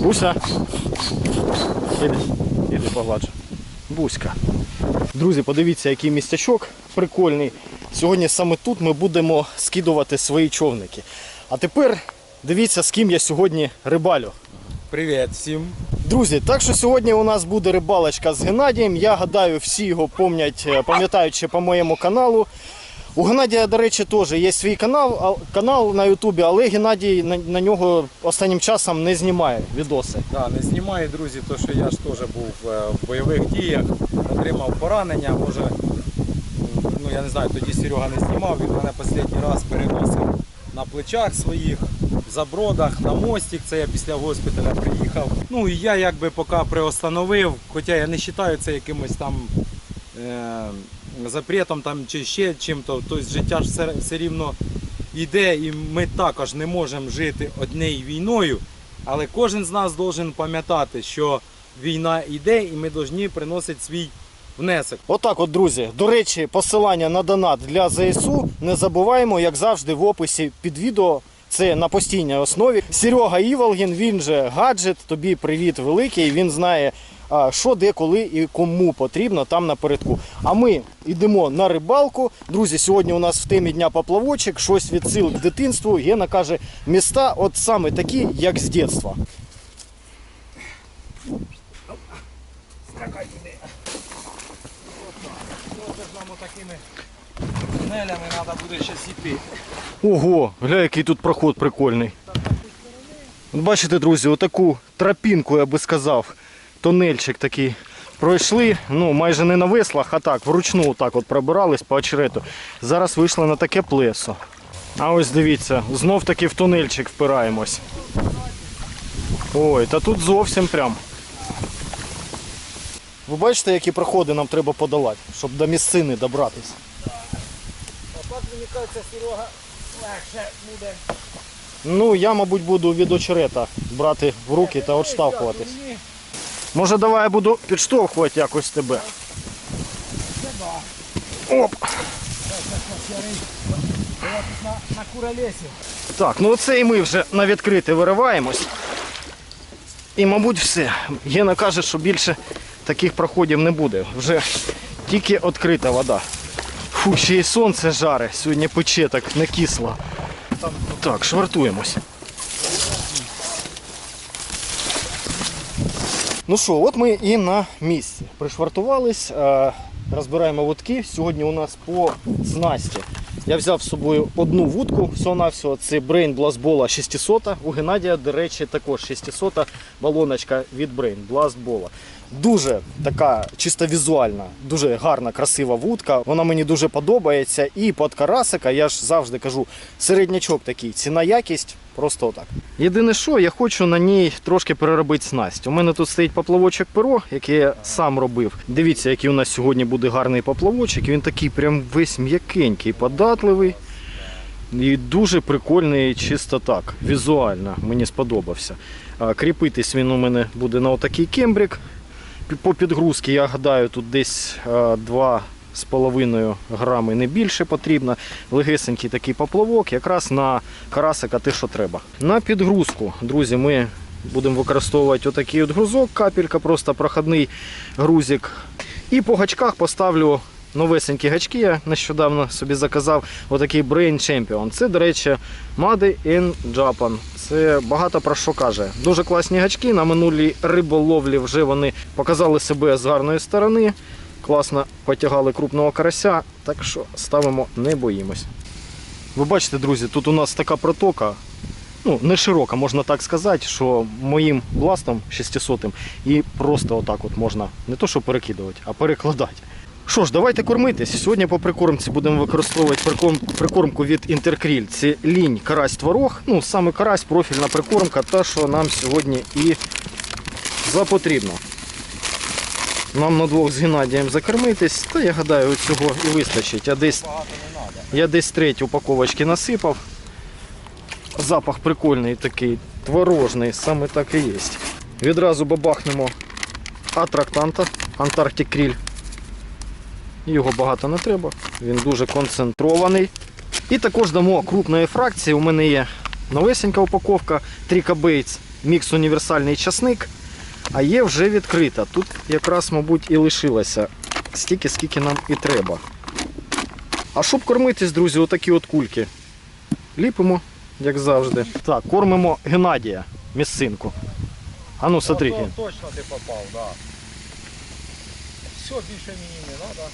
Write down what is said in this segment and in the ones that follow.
Буся. Іди, іди погладжу. Буська. Друзі, подивіться, який містячок прикольний. Сьогодні саме тут ми будемо скидувати свої човники. А тепер дивіться, з ким я сьогодні рибалю. Привіт всім. Друзі, так що сьогодні у нас буде рибалочка з Геннадієм. Я гадаю, всі його пам'ятають, е, пам'ятають ще по моєму каналу. У Геннадія, до речі, теж є свій канал, канал на Ютубі, але Геннадій на, на нього останнім часом не знімає відоси. Да, не знімаю, друзі, то що я ж теж був е, в бойових діях, отримав поранення. Може, ну я не знаю, тоді Серега не знімав, він мене останній раз переносив на плечах своїх, в забродах, на мостик. Це я після госпіталя приїхав. Ну і я якби поки приостановив, хоча я не вважаю це якимось там. Е- запретом там чи ще чим-то, тобто життя ж все, все рівно йде, і ми також не можемо жити однією війною, але кожен з нас має пам'ятати, що війна йде і ми повинні приносити свій внесок. Отак, от, друзі. До речі, посилання на донат для ЗСУ не забуваємо, як завжди, в описі під відео. Це на постійній основі. Серега Іволгін, він же гаджет. Тобі привіт великий. Він знає, що де, коли і кому потрібно там напередку. А ми йдемо на рибалку. Друзі, сьогодні у нас в темі дня поплавочок, щось відсил к дитинству. Гена каже, міста от саме такі, як з дитинства. Ого, гля, який тут проход прикольний. Бачите, друзі, отаку тропінку, я би сказав, тонельчик такий. Пройшли, ну майже не на веслах, а так, вручну так от пробирались по очерету. Зараз вийшли на таке плесо. А ось дивіться, знов таки в тунельчик впираємось. Ой, та тут зовсім прям. Ви бачите, які проходи нам треба подолати, щоб до місцини добратися. А так, мені кажеться, Серега легше буде. Ну, я, мабуть, буду від очерета брати в руки та відштовхуватись. Може, давай я буду підштовхувати якось тебе. Оп! Так, ну оце і ми вже на відкрите вириваємось. І, мабуть, все. Гена каже, що більше таких проходів не буде. Вже тільки відкрита вода. Фу, ще й сонце жаре. Сьогодні пече так не кисло. Так, швартуємось. Ну що, от ми і на місці. Пришвартувались, е, розбираємо вудки. Сьогодні у нас по снасті. Я взяв з собою одну вудку, всього-навсього. Це Brain Blastball 600. У Геннадія, до речі, також 600 балоночка від Brain Blastball. Дуже така чисто візуальна, дуже гарна, красива вудка. Вона мені дуже подобається. І під карасика, я ж завжди кажу, середнячок такий, ціна якість. Просто отак. Єдине, що я хочу на ній трошки переробити снасть. У мене тут стоїть поплавочок перо, який я сам робив. Дивіться, який у нас сьогодні буде гарний поплавочок. Він такий прям весь м'якенький, податливий. І дуже прикольний, чисто так, візуально мені сподобався. Кріпитись він у мене буде на отакий кембрик. По підгрузці, я гадаю, тут десь а, два з половиною грами не більше потрібно. Легесенький такий поплавок, якраз на карасика те, що треба. На підгрузку, друзі, ми будемо використовувати отакий от грузок, капелька, просто проходний грузик. І по гачках поставлю новесенькі гачки. Я нещодавно собі заказав отакий Brain Champion. Це, до речі, Made in Japan. Це багато про що каже. Дуже класні гачки. На минулій риболовлі вже вони показали себе з гарної сторони. Класно потягали крупного карася, так що ставимо, не боїмось. Ви бачите, друзі, тут у нас така протока. Ну, не широка, можна так сказати, що моїм бластом 600 і просто отак от можна не то що перекидувати, а перекладати. Що ж, давайте кормитись. Сьогодні по прикормці будемо використовувати прикорм- прикормку від Інтеркріль. Це лінь карась творог. Ну, саме карась, профільна прикормка, та що нам сьогодні і запотрібно. Нам на двох з Геннадієм закормитись, та я гадаю, цього і вистачить. Я десь, я десь треть упаковочки насипав. Запах прикольний такий, творожний, саме так і є. Відразу бабахнемо атрактанта Антарктик Кріль. Його багато не треба, він дуже концентрований. І також дамо крупної фракції. У мене є новесенька упаковка Тріка Бейтс. мікс універсальний часник, а є вже відкрита. Тут якраз, мабуть, і лишилося стільки, скільки нам і треба. А щоб кормитись, друзі, отакі от кульки. Ліпимо, як завжди. Так, кормимо Геннадія, місцинку. А ну, смотри. Точно ти попав, да. Все, більше мені не треба.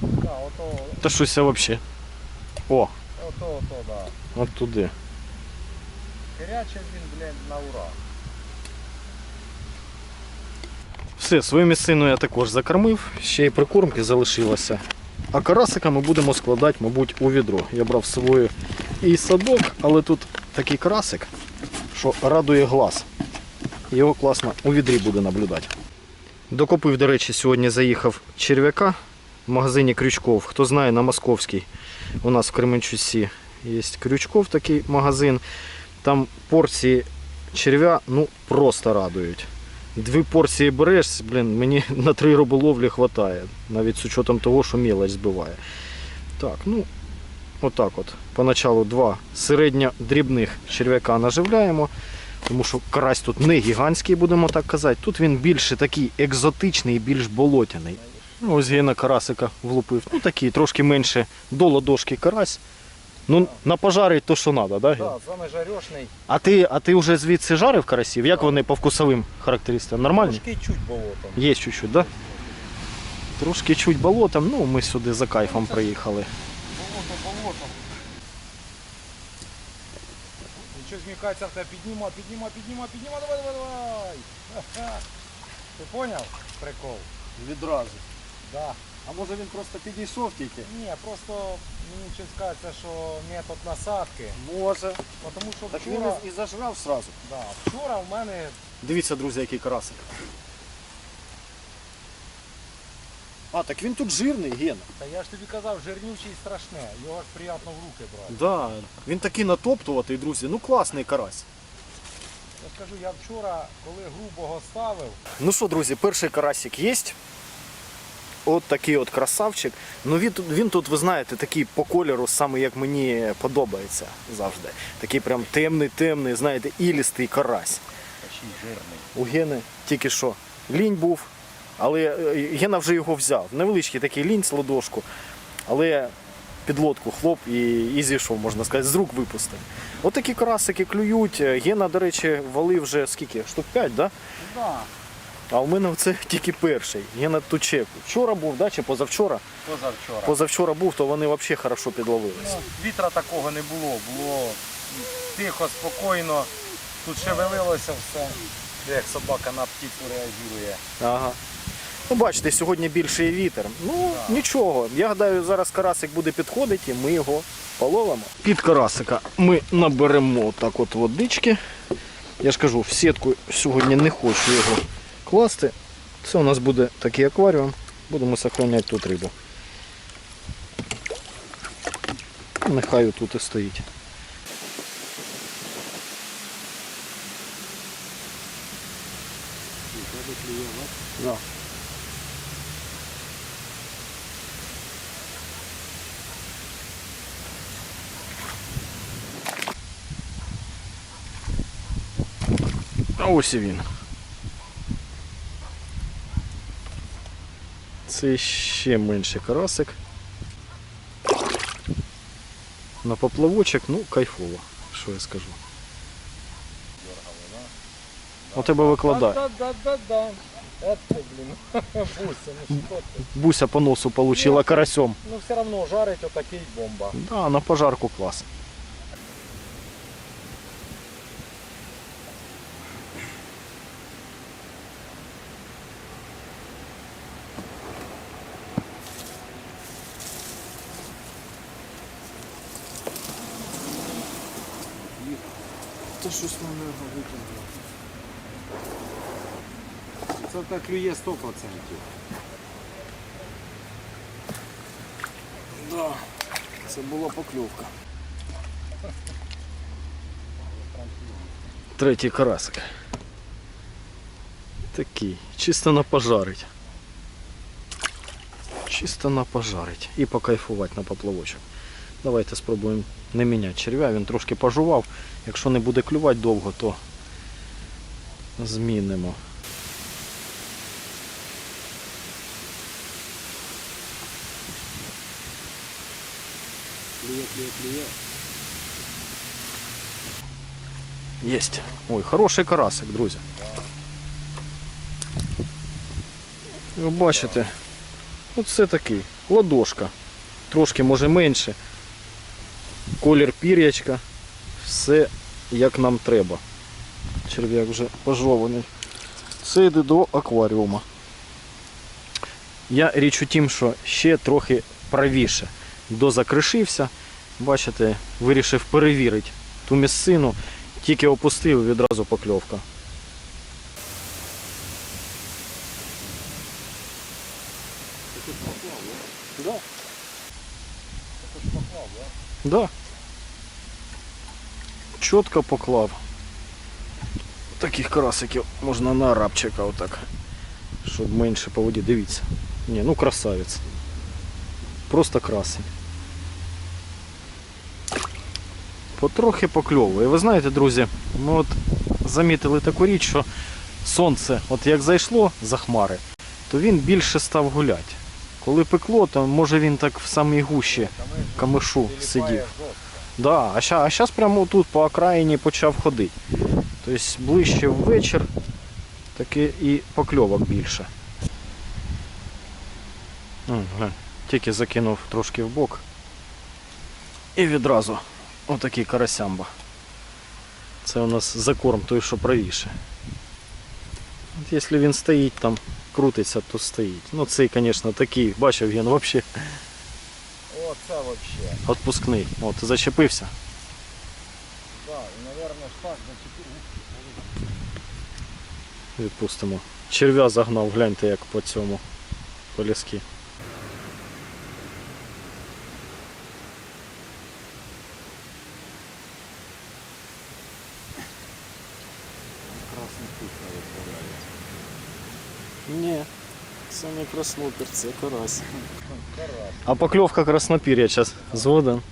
Да, ото, Та щось взагалі. О, ото, ото, да. от туди. Він, блін, на ура. Все, свою місцину я також закормив, ще й прикормки залишилося. А карасика ми будемо складати, мабуть, у відро. Я брав з собою і садок, але тут такий карасик, що радує глаз. Його класно у відрі буде наблюдати. Докопив, до речі, сьогодні заїхав черв'яка в магазині Крючков. Хто знає, на Московській у нас в Кременчусі є Крючков такий магазин. Там порції черв'я ну, просто радують. Дві порції береш, блін, мені на три риболовлі вистачає. Навіть з учетом того, що мілоч збиває. Так, ну, отак от. Поначалу два середньо дрібних черв'яка наживляємо. Тому що карась тут не гігантський, будемо так казати. Тут він більше такий екзотичний і більш болотяний. Ну, ось Гена карасика влупив. Ну такий, трошки менше до ладошки карась. Ну, на пожарить то, що треба, да, Ген? Да, саме жарешний. А ти, а ти вже звідси жарив карасів? Як вони по вкусовим характеристикам? Нормальні? Трошки чуть болотом. Є чуть-чуть, да? Трошки чуть болотом, ну ми сюди за кайфом приїхали. Болото, болото. Нічого змікається в тебе підніма, підніма, підніма, підніма, давай, давай, давай. Ха-ха. Ти поняв? Прикол. Відразу. Да. А може він просто підійшов тільки? Ні, просто мені щось кажеться, що метод насадки. Може. Тому що Так він вчора, і зажрав сразу. да, вчора в мене Дивіться, друзі, який карасик. А, так він тут жирний, Гена. Та я ж тобі казав, жирнючий і страшне, його ж приємно в руки брати. Да, він такий натоптуватий, друзі. Ну класний карась. Я скажу, я вчора, коли грубого ставив, Ну що, друзі, перший карасик є. От такий от красавчик. Ну він, тут- він тут, ви знаєте, такий по кольору, саме як мені подобається завжди. Такий прям темний, темний, знаєте, ілістий карась. У Гени тільки що лінь був, але е, Гена вже його взяв. Невеличкий такий лінь з ладошку, але під лодку хлоп і, і зійшов, можна сказати, з рук випустив. От такі карасики клюють. Гена, до речі, валив вже скільки? Штук 5, да? Да, А у мене це тільки перший. Гена Тучек. Вчора був, да, чи позавчора? позавчора. Позавчора був, то вони взагалі хорошо підловились. Ну, вітра такого не було, було тихо, спокійно, тут шевелилося все. Як собака на птицю реагує. Ага. Ну, бачите, сьогодні більший вітер. Ну, нічого. Я гадаю, зараз карасик буде підходити і ми його половимо. Під карасика ми наберемо так от водички. Я ж кажу, в сітку сьогодні не хочу його класти. Це у нас буде такий акваріум. Будемо зберігати тут рибу. Нехай тут і стоїть. Да. Ось і він. Це ще менший карасик. На поплавочок, ну, кайфово, що я скажу. У тебе викладає. Буся, ну по носу получила карасем. Ну все одно жарить отакий бомба. Да, на пожарку клас. Щось мене витягнуло. Це так клює 100%. Да, це була покльовка. Третій карасик. Такий, чисто на пожарить. Чисто на пожарить. І покайфувати на поплавочок. Давайте спробуємо не міняти черв'я, він трошки пожував. Якщо не буде клювати довго, то змінимо. Клює, клює, клює. Єсть. Ой, хороший карасик, друзі. Ви бачите, оце такий, ладошка. Трошки може менше. Колір пір'ячка. Все як нам треба. Черв'як вже пожований. Це йде до акваріума. Я річ у тім, що ще трохи правіше. Дозакришився. Бачите, вирішив перевірити ту місцину. Тільки опустив відразу покльовка. Да. Чітко поклав. Таких карасиків можна на арабчика отак. Щоб менше по воді. Дивіться. Ні, ну красавець. Просто красень. Потрохи покльовує. Ви знаєте, друзі, ми от замітили таку річ, що сонце, от як зайшло за хмари, то він більше став гуляти. Коли пекло, то може він так в самій гущі камишу сидів. Да, а зараз прямо тут по окраїні почав ходити. Тобто ближче ввечір, таки і покльовок більше. Тільки закинув трошки в бок. І відразу отакий карасямба. Це у нас закорм той, що правіше. От якщо він стоїть там, крутиться, то стоїть. Ну цей, звісно, такий, бачив він взагалі вообще. відпускний. От, зачепився. Да, і, наверное, так зачепив. Відпустимо. Черв'я загнав, гляньте як по цьому. По ліски. Красний пух виставляє. Ні, це не краснопір, це карась. А покльовка краснопір'я зараз. Згоден.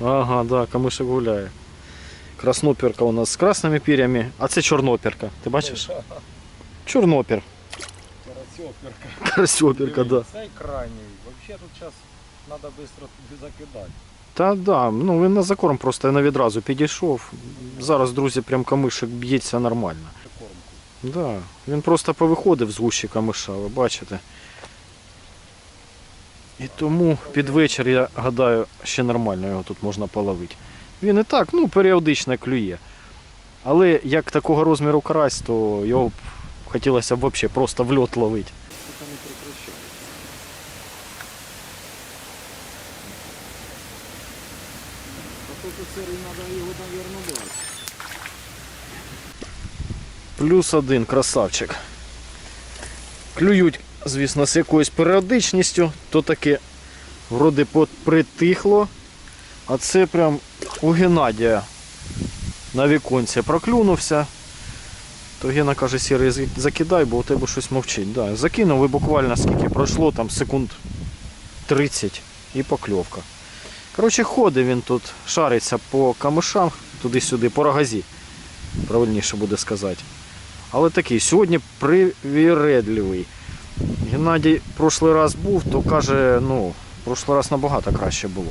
Ага, да, камишек гуляє. Краснопірка у нас з красними пір'ями, а це чорнопірка. Ти бачиш? Чорнопір. Карасьоперка. Красьопірка, да. Цей крайній. Вообще тут зараз треба швидко закидати. Та да, ну він на закорм просто не відразу підійшов. Зараз, друзі, прям камишек б'ється нормально. Да, він просто повиходив з гущі камиша, ви бачите. І тому під вечір, я гадаю, ще нормально його тут можна половити. Він і так, ну, періодично клює. Але як такого розміру карась, то його б хотілося б взагалі просто в льот ловити. Тут сирий треба його, мабуть, брати. Плюс один красавчик. Клюють, звісно, з якоюсь періодичністю, то таке вроде притихло. А це прям у Геннадія на віконці проклюнувся. То Гена каже, сірий закидай, бо у тебе щось мовчить. Да, закинув і буквально скільки пройшло, там секунд 30 і покльовка. Коротше, ходить він тут, шариться по камишам, туди-сюди, по рогазі. Правильніше буде сказати. Але такий, сьогодні привіредливий. Геннадій прошлий раз був, то каже, ну, прошлий раз набагато краще було.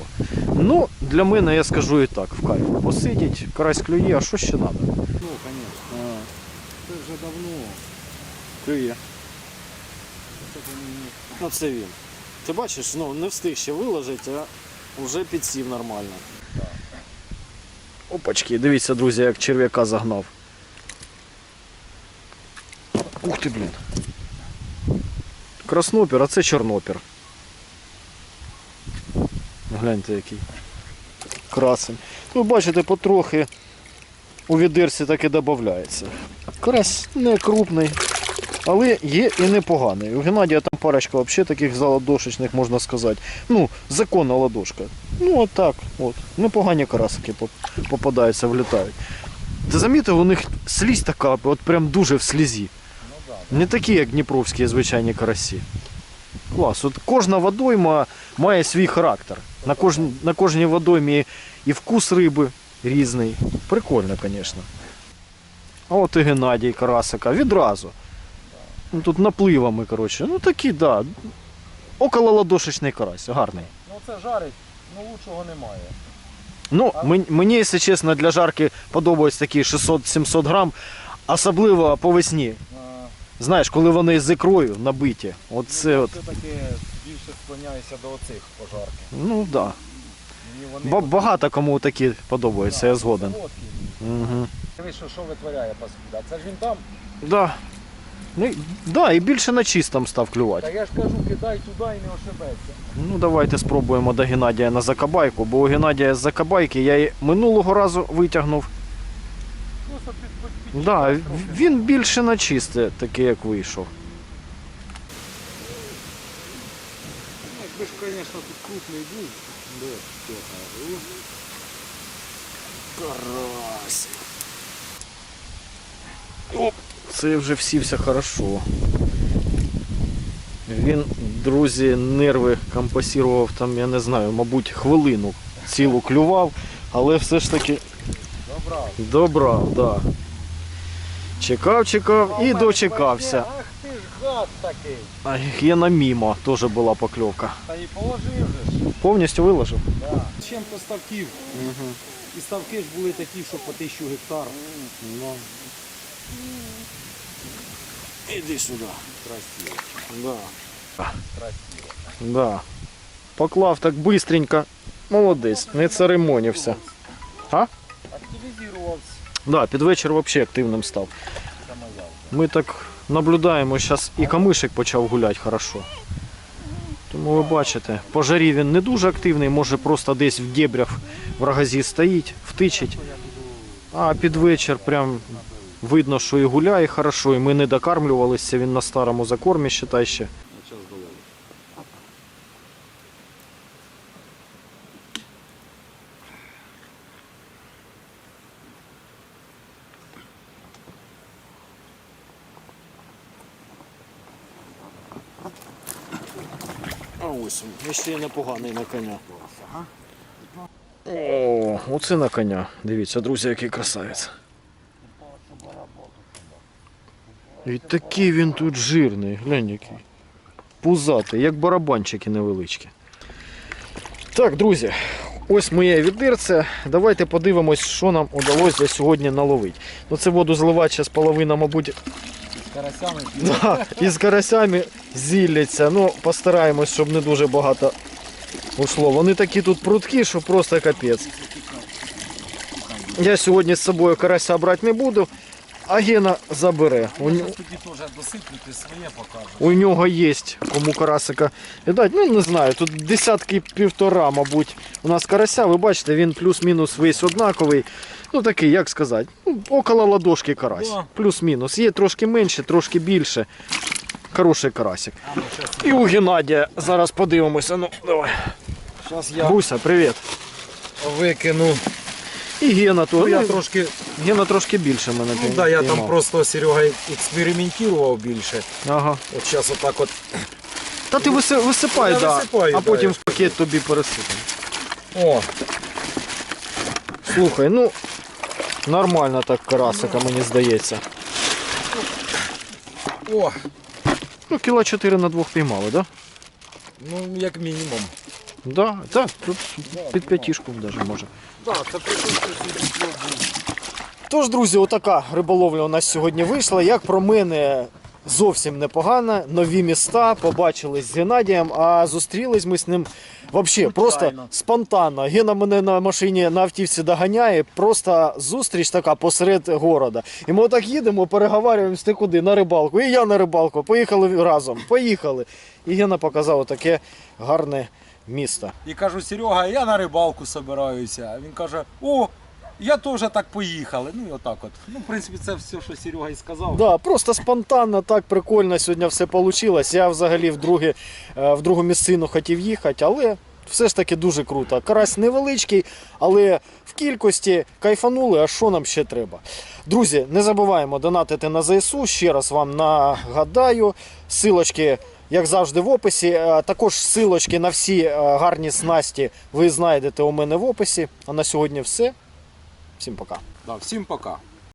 Ну, для мене я скажу і так, в кайф. Посидіть, карась клює, а що ще треба? Ну, звісно. Це вже давно. Клює. Ну це він. Ти бачиш, ну не встиг ще виложити, а вже підсів нормально. Опачки, дивіться, друзі, як черв'яка загнав. Ух ти, блін. Краснопір, а це чорнопір. Гляньте який. Красень. Ну, бачите, потрохи у відерці так і додається. Карась не крупний, але є і непоганий. У Геннадія там парочка взагалі таких заладошечних, можна сказати. Ну, законна ладошка. Ну, от так. От. Непогані карасики попадаються, влітають. Ти замітив, у них слізь така, от прям дуже в слізі. Не такі, як дніпровські звичайні карасі. Клас. От кожна водойма має свій характер. На, кожн, на кожній водоймі і вкус риби, різний. Прикольно, звісно. А от і Геннадій Карасика відразу. Ну, тут напливами, коротше. Ну такі, да. Около ладошечний карась, гарний. Ну це жарить, ну лучшого немає. Ну, мен- мені, якщо чесно, для жарки подобаються такі 600-700 грам, особливо по весні. Знаєш, коли вони з ікрою набиті. Оце от. Все-таки більше склоняюся до оцих пожарки. Ну так. Да. Мені вони Ба- Багато кому такі подобаються, я згоден. солодкі. Угу. Дивись, що, що витворяє паскуда. Це ж він там. Да. Ну, і- да, і більше на чистом став Та клювати. я ж кажу, кидай туди і не ошибеться. Ну давайте спробуємо до Геннадія на закабайку, бо у Геннадія з закабайки я і минулого разу витягнув. Просто під, під, під Да, він більше на чисте, таке як вийшов. Ну, Якби ж, звісно, тут крупний був. Хто там? Карась. Оп, це вже всівся хорошо. Він, друзі, нерви компасірував там, я не знаю, мабуть, хвилину цілу клював, але все ж таки Добра. добрав, да. Чекав, чекав і дочекався. Ах ти ж гад такий. А Гена мімо теж була покльовка. Та і положив же ж. Повністю виложив? Да. Чим-то ставків. І ставки ж були такі, що по тисячу гектар. Ну. Іди сюди. Красиво. Да. Красиво. Да. Поклав так бистренько. Молодець, не церемонівся. А? Активізувався. Да, під вечір взагалі активним став. Ми так наблюдаємо, зараз і камишик почав гуляти хорошо. Тому ви бачите, по жарі він не дуже активний, може просто десь в дебрях в рогазі стоїть, втичить. А під вечір прям видно, що і гуляє хорошо, і ми не докармлювалися, він на старому закормі, считай ще. Він, ще й непоганий на коня. О, оце на коня. Дивіться, друзі, який красавець. І такий він тут жирний, глянь який. Пузатий, як барабанчики невеличкі. Так, друзі, ось моє відерце. Давайте подивимось, що нам удалося сьогодні наловити. Ну це воду зливати зараз половина, мабуть, карасями Да, і з карасями зілляться. Ну, постараємось, щоб не дуже багато ушло. Вони такі тут прудкі, що просто капець. Я сьогодні з собою карася брати не буду, а Гена забере. У, ню- тоді теж досиплюти своє у нього є кому карасика віддати. Ну, не знаю, тут десятки півтора, мабуть. У нас карася, ви бачите, він плюс-мінус весь однаковий. Ну такий, як сказати, ну, около ладошки карась. Да. Плюс-мінус. Є трошки менше, трошки більше. Хороший карасик. А ну щас, І у Геннадія зараз подивимося. Ну, давай. щас я Гуся, привіт. викину. І Гена Ну, тут. я Ну, трошки, Гена трошки більше мене ну да, я там просто Серега експериментував більше. Ага. От зараз отак от. Та ти виси, висипай, Я да, висипаю, а да, потім я в пакет тобі пересипемо. О, Слухай, ну нормально так карасика, мені здається. о, Ну, кіло 4 на двох піймали, да? ну як мінімум. Да, так, тут під п'ятішку навіть може. Так, це Тож, друзі, отака риболовля у нас сьогодні вийшла. Як про мене, зовсім непогано. Нові міста, побачились з Геннадієм, а зустрілись ми з ним взагалі просто спонтанно. Гена мене на машині на автівці доганяє, просто зустріч така посеред города. І ми отак їдемо, переговарюємося ти куди? На рибалку. І я на рибалку. Поїхали разом. Поїхали. І Гена показав таке гарне місто. І кажу, Серега, я на рибалку собираюся. А він каже, о, я теж так поїхали. Ну і отак от. Ну, в принципі, це все, що Серега і сказав. Да, просто спонтанно, так прикольно сьогодні все вийшло. Я взагалі в, друге, е, в другу місцину хотів їхати, але все ж таки дуже круто. Карась невеличкий, але в кількості кайфанули, а що нам ще треба. Друзі, не забуваємо донатити на ЗСУ. Ще раз вам нагадаю. Силочки, як завжди, в описі. Е, Також силочки на всі е, гарні снасті ви знайдете у мене в описі. А на сьогодні все. Всім пока. Да, всім пока.